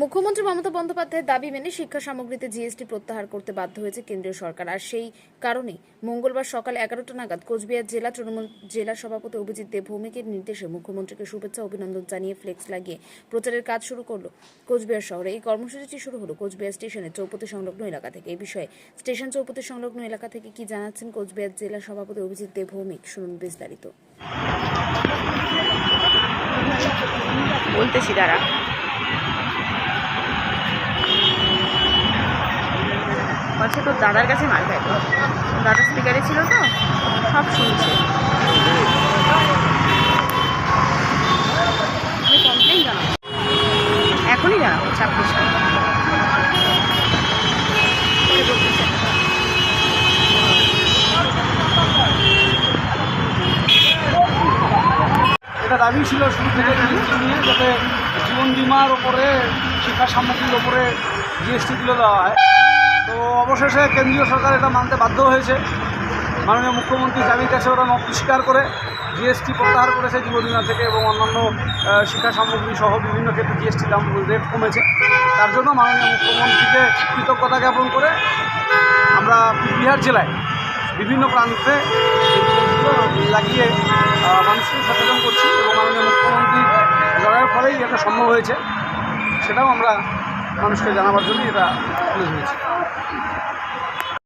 মুখ্যমন্ত্রী মমতা বন্দ্যোপাধ্যায়ের দাবি মেনে শিক্ষা সামগ্রীতে জিএসটি প্রত্যাহার করতে বাধ্য হয়েছে কেন্দ্রীয় সরকার। আর সেই কারণেই মঙ্গলবার সকাল এগারোটা নাগাদ কোচবিহার জেলা তৃণমূল জেলা সভাপতি অভিজিৎ দেব ভৌমিকের নির্দেশে মুখ্যমন্ত্রীকে শুভেচ্ছা অভিনন্দন জানিয়ে ফ্লেক্স লাগিয়ে প্রচারের কাজ শুরু করল কোচবিহার শহরে। এই কর্মসূচিটি শুরু হলো কোচবিহার স্টেশনের চৌপতি সংলগ্ন এলাকা থেকে। এই বিষয়ে স্টেশন চৌপতি সংলগ্ন এলাকা থেকে কি জানাচ্ছেন কোচবিহার জেলা সভাপতি অভিজিৎ দেব ভৌমিক শুনুন বিস্তারিত। বলতেছি, দাঁড়া। বলছে তোর দাদার কাছে মার খাইতো দাদা স্পিকারে ছিল তো, সব শুনছে। এখনই জানাব, ছাব্বিশ এটা দাবি ছিল শুরু থেকে নিয়ে, যাতে জীবন বিমার ওপরে, শিক্ষা সামগ্রীর ওপরে জিএসটি তুলে দেওয়া হয়। অবশেষে কেন্দ্রীয় সরকার এটা মানতে বাধ্য হয়েছে। মাননীয় মুখ্যমন্ত্রীর দাবির কাছে ওরা মত স্বীকার করে জিএসটি প্রত্যাহার করেছে জীবন থেকে এবং অন্যান্য শিক্ষা সামগ্রী সহ বিভিন্ন ক্ষেত্রে জিএসটি দাম রেট কমেছে। তার জন্য মাননীয় মুখ্যমন্ত্রীকে কৃতজ্ঞতা জ্ঞাপন করে আমরা বিহার জেলায় বিভিন্ন প্রান্তে লাগিয়ে মানুষকে সচেতন করছি এবং মাননীয় মুখ্যমন্ত্রী লড়াইয়ের ফলেই এটা সম্ভব হয়েছে। সেটাও আমরা মানুষকে জানাবার জন্য এটা তুলে ধরেছি।